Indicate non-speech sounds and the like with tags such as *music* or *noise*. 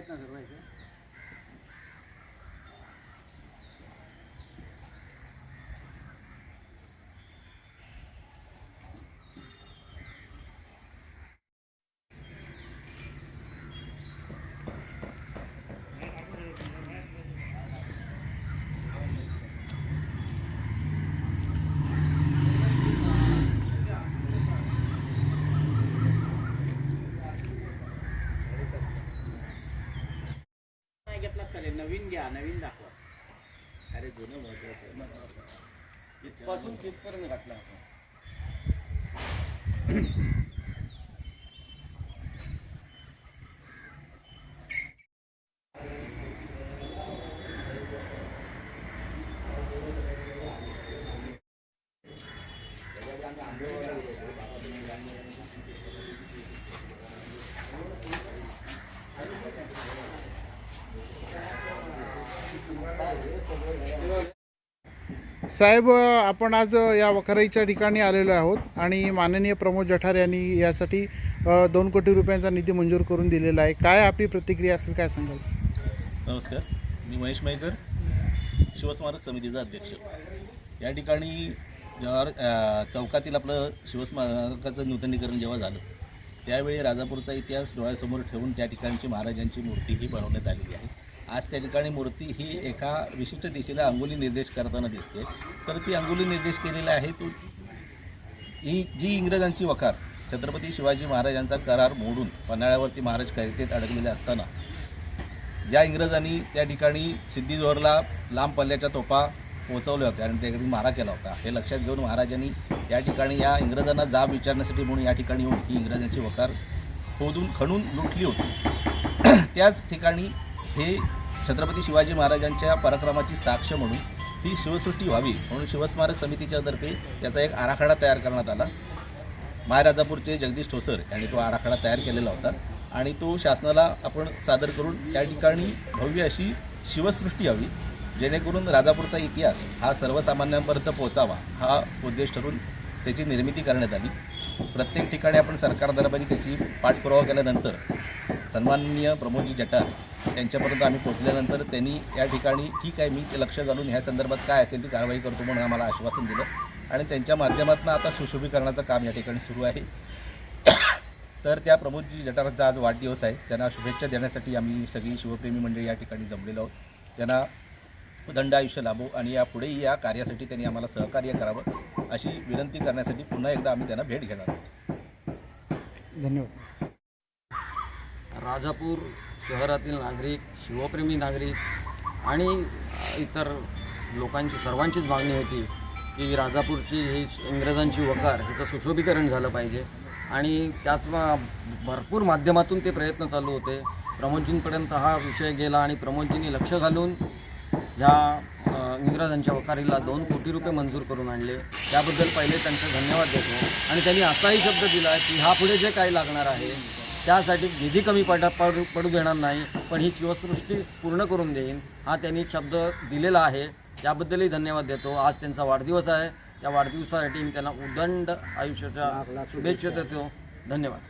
आहेत ना सर्व इथे नाही घेतलात चालेल नवीन घ्या नवीन दाखवा. अरे जुनं महत्वाचं आहे. इथपासून तिथपर्यंत घातला आपण. साहेब आपण आज या वखराईच्या ठिकाणी आलेलो आहोत आणि माननीय प्रमोद जठार यांनी यासाठी दोन कोटी रुपयांचा निधी मंजूर करून दिलेला आहे. काय आपली प्रतिक्रिया असेल काय सांगाल? नमस्कार. मी महेश मयकर शिवस्मारक समितीचा अध्यक्ष. या ठिकाणी जेव्हा चौकातील आपलं शिवस्मारकाचं नूतनीकरण जेव्हा झालं त्यावेळी राजापूरचा इतिहास डोळ्यासमोर ठेवून त्या ठिकाणची महाराजांची मूर्ती ही बनवण्यात आलेली आहे. आज त्या ठिकाणी मूर्ती ही एका विशिष्ट दिशेला अंगुली निर्देश करताना दिसते. तर ती अंगुली निर्देश केलेला आहे तो ही जी इंग्रजांची वकार छत्रपती शिवाजी महाराजांचा करार मोडून पन्हाळ्यावरती महाराज कैदेत अडकलेले असताना ज्या इंग्रजांनी त्या ठिकाणी सिद्धिजोहरला लांब पल्ल्याच्या तोफा पोहोचवल्या होत्या आणि त्या मारा केला होता. हे लक्षात घेऊन महाराजांनी या ठिकाणी या इंग्रजांना जाब विचारण्यासाठी म्हणून या ठिकाणी येऊन ही इंग्रजांची वकार खोदून खणून लुटली होती. *clears throat* त्याच ठिकाणी हे छत्रपती शिवाजी महाराजांच्या पराक्रमाची साक्ष म्हणून ही शिवसृष्टी व्हावी म्हणून शिवस्मारक समितीच्या तर्फे याचा एक आराखडा तयार करण्यात आला. महाराजापूरचे जगदीश ठोसर यांनी तो आराखडा तयार केलेला होता आणि तो शासनाला आपण सादर करून त्या ठिकाणी भव्य अशी शिवसृष्टी हवी जेणेकरून राजापूरचा इतिहास हा सर्वसामान्यांपर्यंत पोहोचावा हा उद्देश ठरून त्याची निर्मिती करण्यात आली. प्रत्येक ठिकाणी आपण सरकार दरबारी त्याची पाठपुरावा केल्यानंतर सन्माननीय प्रमोदजी जटार यांच्यापर्यंत आम्ही पोहोचल्यानंतर त्यांनी या ठिकाणी ठीक आहे मी ते लक्ष घालून ह्या संदर्भात काय असेल ती कारवाई करतो म्हणून आम्हाला आश्वासन दिलं. आणि त्यांच्या माध्यमातून आता सुशोभीकरणाचं काम या ठिकाणी सुरू आहे. तर त्या प्रमोदजी जटारांचा आज वाढदिवस आहे. त्यांना शुभेच्छा देण्यासाठी आम्ही सगळी शिवप्रेमी मंडळी या ठिकाणी जमलेलो आहोत. त्यांना दंड आयुष्य लाभो आणि यापुढेही या कार्यासाठी त्यांनी आम्हाला सहकार्य करावं अशी विनंती करण्यासाठी पुन्हा एकदा आम्ही त्यांना भेट घेणार आहोत. धन्यवाद. राजापूर शहरातील नागरिक शिवप्रेमी नागरिक आणि इतर लोकांची सर्वांचीच मागणी होती की राजापूरची ही इंग्रजांची वकार ह्याचं सुशोभीकरण झालं पाहिजे. आणि त्यात भरपूर माध्यमातून ते प्रयत्न चालू होते. प्रमोदजींपर्यंत हा विषय गेला आणि प्रमोदजींनी लक्ष घालून ह्या इंग्रजांच्या वकारीला दोन कोटी रुपये मंजूर करून आणले. त्याबद्दल पहिले त्यांचे धन्यवाद देतो. आणि त्यांनी असाही शब्द दिला की ह्यापुढे जे काही लागणार आहे त्यासाठी निधी कमी पडा पडू पडू देणार नाही पण ही शिवसृष्टी पूर्ण करून देईन हा त्यांनी शब्द दिलेला आहे. याबद्दलही धन्यवाद देतो. आज त्यांचा वाढदिवस आहे. त्या वाढदिवसासाठी मी त्यांना उदंड आयुष्याच्या शुभेच्छा देतो. धन्यवाद.